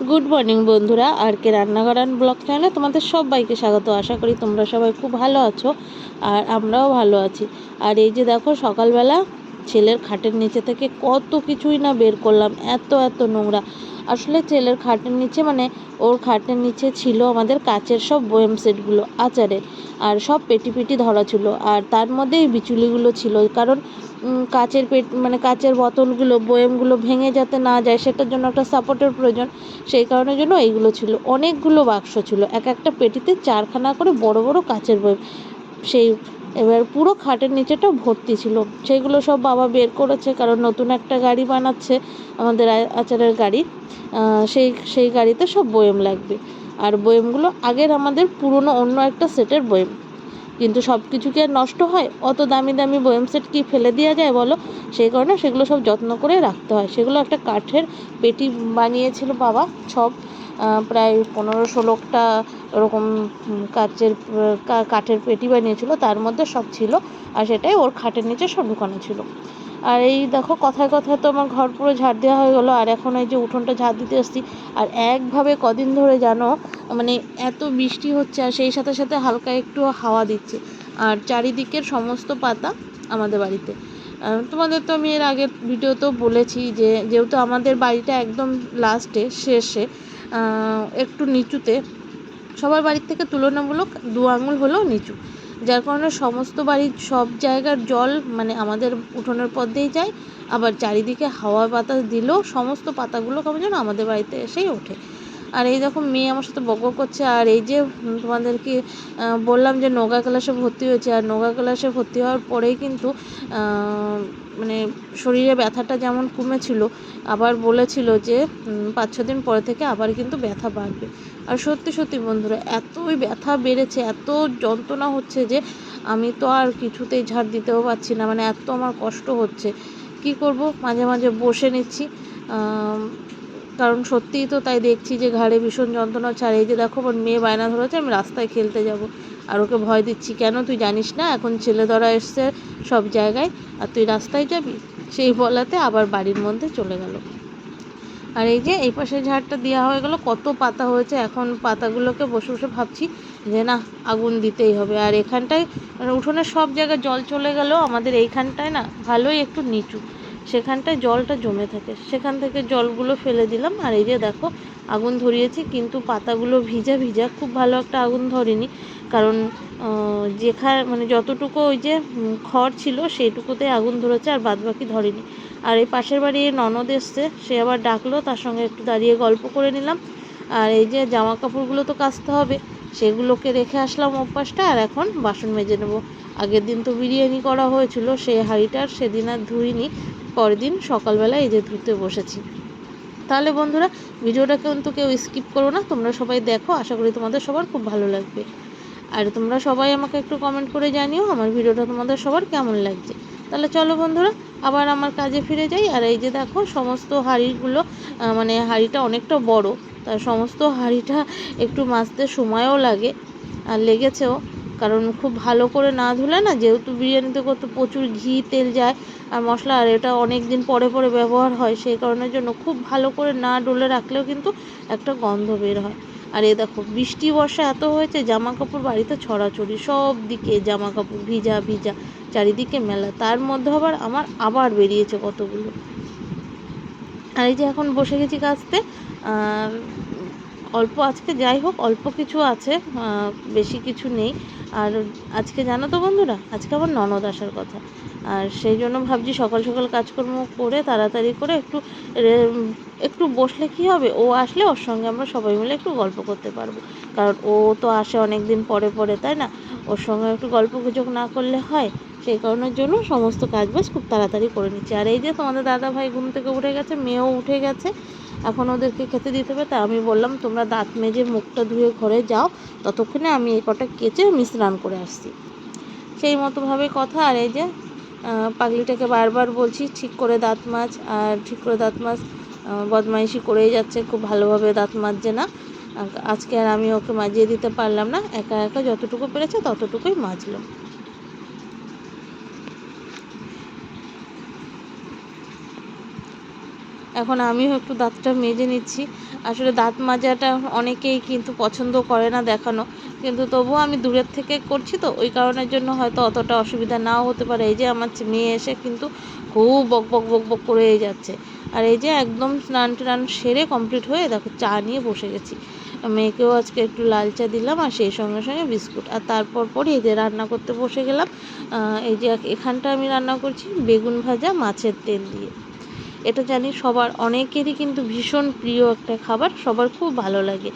Good morning বন্ধুরা। আর কে রান্নাঘরান blog চ্যানেলে তোমাদের সবাইকে স্বাগত। আশা করি তোমরা সবাই খুব ভালো আছো, আর আমরাও ভালো আছি। আর এই যে দেখো, সকালবেলা ছেলের খাটের নিচে থেকে কত কিছুই না বের করলাম, এত এত নোংরা। আসলে ছেলের খাটের নিচে মানে ওর খাটের নিচে ছিল আমাদের কাচের সব বয়েম সেটগুলো, আচারে। আর সব পেটি পেটি ধরা ছিল। আর তার মধ্যে এই বিচুলিগুলো ছিল। কারণ কাচের পেট মানে কাচের বোতলগুলো, বয়েমগুলো ভেঙে যাতে না যায়, সেটার জন্য একটা সাপোর্টের প্রয়োজন। সেই কারণের জন্য এইগুলো ছিল। অনেকগুলো বাক্স ছিল। এক একটা পেটিতে চারখানা করে বড় বড় কাচের বই সেই এবার পুরো খাটের নিচেটা ভর্তি ছিল। সেইগুলো সব বাবা বের করেছে কারণ নতুন একটা গাড়ি বানাচ্ছে আমাদের আচারের গাড়ি। সেই সেই গাড়িতে সব বয়েম লাগবে। আর বয়েমগুলো আগের আমাদের পুরনো অন্য একটা সেটের বয়েম। কিন্তু সব কিছু কি আর নষ্ট হয়? অত দামি দামি বয়েম সেট কি ফেলে দেওয়া যায় বলো? সেই কারণে সেগুলো সব যত্ন করে রাখতে হয়। সেগুলো একটা কাঠের পেটি বানিয়েছিল বাবা সব প্রায় পনেরো ষোলোটা ওরকম কাচের কাঠের পেটি বানিয়েছিল, তার মধ্যে সব ছিল, আর সেটাই ওর খাটের নিচে সব ঢুকানো ছিল। আর এই দেখো, কথায় কথায় তো আমার ঘর পুরো ঝাড় দেওয়া হয়ে গেলো, আর এখন এই যে উঠোনটা ঝাড় দিতে এসেছি, আর একভাবে কদিন ধরে জানো মানে এত বৃষ্টি হচ্ছে, আর সেই সাথে সাথে হালকা একটু হাওয়া দিচ্ছে, আর চারিদিকের সমস্ত পাতা আমাদের বাড়িতে। তোমাদের তো আমি এর আগের ভিডিওতেও বলেছি যে, যেহেতু আমাদের বাড়িটা একদম লাস্টে শেষে একটু নিচুতে। সবার বাড়ির থেকে তুলনামূলক দু আঙুল হলেও নিচু। যার কারণে সমস্ত বাড়ির সব জায়গার জল মানে আমাদের উঠোনের পথ দিয়েই যায়। আবার চারিদিকে হাওয়া বাতাস দিলেও সমস্ত পাতাগুলো কেমন যেন আমাদের বাড়িতে এসেই ওঠে। আর এই দেখো মেয়ে আমার সাথে বক করছে, আর এই যে তোমাদেরকে বললাম যে নোগা ক্লাসে ভর্তি হয়েছে, আর নোগা ক্লাসে ভর্তি হওয়ার পরেই কিন্তু মানে শরীরে ব্যথাটা যেমন কমেছিল, আবার বলেছিল যে পাঁচ ছ দিন পরে থেকে আবার কিন্তু ব্যথা বাড়বে। আর সত্যি সত্যি বন্ধুরা, এতই ব্যথা বেড়েছে, এত যন্ত্রণা হচ্ছে যে, আমি তো আর কিছুতেই ঝাড় দিতেও পারছি না মানে এত আমার কষ্ট হচ্ছে। কি করব? মাঝে মাঝে বসে নিচ্ছি কারণ সত্যিই তো তাই দেখছি যে ঘাড়ে ভীষণ যন্ত্রণা আর এই যে দেখো, আমার মেয়ে বায়না ধরেছে, আমি রাস্তায় খেলতে যাব। আর ওকে ভয় দিচ্ছি, কেন তুই জানিস না, এখন ছেলে ধরা এসছে সব জায়গায়, আর তুই রাস্তায় যাবি? সেই বলাতে আবার বাড়ির মধ্যে চলে গেল। আর এই যে এই পাশে ঝাড়টা দেওয়া হয়ে গেল, কত পাতা হয়েছে। এখন পাতাগুলোকে বসে বসে ভাবছি যে না, আগুন দিতেই হবে। আর এখানটায় মানে উঠোনের সব জায়গায় জল চলে গেল আমাদের এইখানটায় না, ভালোই একটু নিচু। সেখানটায় জলটা জমে থাকে। সেখান থেকে জলগুলো ফেলে দিলাম। আর এই যে দেখো, আগুন ধরিয়েছি, কিন্তু পাতাগুলো ভিজা ভিজা। খুব ভালো একটা আগুন ধরেনি। কারণ যেখানে মানে যতটুকু ওই যে খড় ছিল, সেইটুকুতে আগুন ধরেছে, আর বাদবাকি ধরেনি। আর এই পাশের বাড়ি ননদ এসছে, সে আবার ডাকলো, তার সঙ্গে একটু দাঁড়িয়ে গল্প করে নিলাম। আর এই যে জামা কাপড়গুলো তো কাচতে হবে, সেগুলোকে রেখে আসলাম অভ্যাসটা, আর এখন বাসন মেজে নেব। আগের দিন তো বিরিয়ানি করা হয়েছিল সেই হাঁড়িটার সেদিন আর ধুইনি। পরের দিন সকালবেলা এই যে ধুতে বসেছি। তাহলে বন্ধুরা ভিডিওটা কিন্তু কেউ স্কিপ করো না, তোমরা সবাই দেখো, আশা করি তোমাদের সবার খুব ভালো লাগবে। আর তোমরা সবাই আমাকে একটু কমেন্ট করে জানিও, আমার ভিডিওটা তোমাদের সবার কেমন লাগছে। তাহলে চলো বন্ধুরা, আবার আমার কাজে ফিরে যাই। আর এই যে দেখো, সমস্ত হাঁড়িগুলো মানে হাঁড়িটা অনেকটা বড়, তার সমস্ত হাঁড়িটা একটু মাজতে সময়ও লাগে, আর লেগেছেও। কারণ খুব ভালো করে না ধুলে না, যেহেতু বিরিয়ানিতে কত প্রচুর ঘি, তেল যায় আর মশলা, আর এটা অনেক দিন পরে পরে ব্যবহার হয়, সেই কারণের জন্য খুব ভালো করে না ডলে রাখলেও কিন্তু একটা গন্ধ বের হয়। আর এ দেখো, বৃষ্টি, বর্ষা এত হয়েছে জামা কাপড় বাড়িতে ছড়াছড়ি, সব দিকে জামা কাপড় ভিজা ভিজা, চারিদিকে মেলা। তার মধ্যে আবার আমার আবার বেরিয়েছে কতগুলো। আর এই যে এখন বসে গেছি কাচতে আর অল্প আজকে যাই হোক, অল্প কিছু আছে বেশি কিছু নেই। আর আজকে জানো তো বন্ধুরা, আজকে আমার ননদ আসার কথা। আর সেই জন্য ভাবছি সকাল সকাল কাজকর্ম করে তাড়াতাড়ি করে একটু একটু বসলে কি হবে? ও আসলে ওর সঙ্গে আমরা সবাই মিলে একটু গল্প করতে পারব। কারণ ও তো আসে অনেক দিন পরে পরে, তাই না? ওর সঙ্গে একটু গল্প গুজব না করলে হয়, সেই কারণের জন্য সমস্ত কাজ বাজ খুব তাড়াতাড়ি করে নিচ্ছি। আর এই যে তোমাদের দাদা ভাই ঘুম থেকে উঠে গেছে, মেয়েও উঠে গেছে এখন ওদেরকে খেতে দিতে হবে তাই আমি বললাম, তোমরা দাঁত মেজে মুখটা ধুয়ে ঘরে যাও, ততক্ষণে আমি এই কটা কেচে আমি স্নান করে আসছি। সেই মতোভাবে কথা, আর এই যে পাগলিটাকে বারবার বলছি, ঠিক করে দাঁত মাছ আর ঠিক করে দাঁত মাছ বদমাইশি করেই যাচ্ছে, খুব ভালোভাবে দাঁত মাজছে না। আজকে আর আমি ওকে মাজিয়ে দিতে পারলাম না, একা একা যতটুকু পেরেছে ততটুকুই মাজলো। এখন আমিও একটু দাঁতটা মেজে নিচ্ছি। আসলে দাঁত মাজাটা অনেকেই কিন্তু পছন্দ করে না দেখানো। কিন্তু তবুও আমি দূরের থেকে করছি তো, ওই কারণের জন্য হয়তো অতটা অসুবিধা নাও হতে পারে। এই যে আমার মেয়ে এসে কিন্তু খুব বক বক বক বক করেই যাচ্ছে। আর এই যে একদম স্নান টান সেরে কমপ্লিট হয়ে দেখো চা নিয়ে বসে গেছি। মেয়েকেও আজকে একটু লাল চা দিলাম আর সেই সঙ্গে সঙ্গে বিস্কুট। আর তারপর পরে এই যে রান্না করতে বসে গেলাম। এই যে এখানটা আমি রান্না করছি বেগুন ভাজা, মাছের তেল দিয়ে। এটা জানি সবার, অনেকেরই কিন্তু ভীষণ প্রিয় একটা খাবার, সবার খুব ভালো লাগে।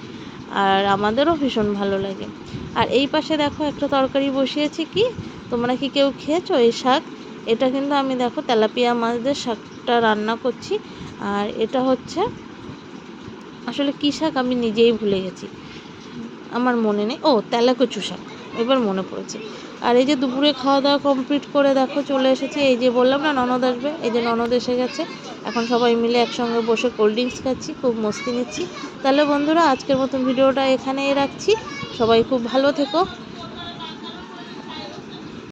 আর আমাদেরও ভীষণ ভালো লাগে। আর এই পাশে দেখো একটা তরকারি বসিয়েছি কি? তোমরা কি কেউ খেয়েছো এই শাক? এটা কিন্তু আমি দেখো তেলাপিয়া মাছদের শাকটা রান্না করছি। আর এটা হচ্ছে, আসলে কী শাক আমি নিজেই ভুলে গেছি। আমার মনে নেই। ও, তেলাকচু শাক। এবার মনে পড়েছে। আর এই যে দুপুরে খাওয়া দাওয়া কমপ্লিট করে দেখো, চলে এসেছে। এই যে বললাম না, ননদ আসবে। এই যে ননদ এসে গেছে। এখন সবাই মিলে একসঙ্গে বসে কোল্ড ড্রিঙ্কস খাচ্ছি, খুব মস্তি নিচ্ছি। তাহলে বন্ধুরা, আজকের মতন ভিডিওটা এখানেই রাখছি। সবাই খুব ভালো থেকো।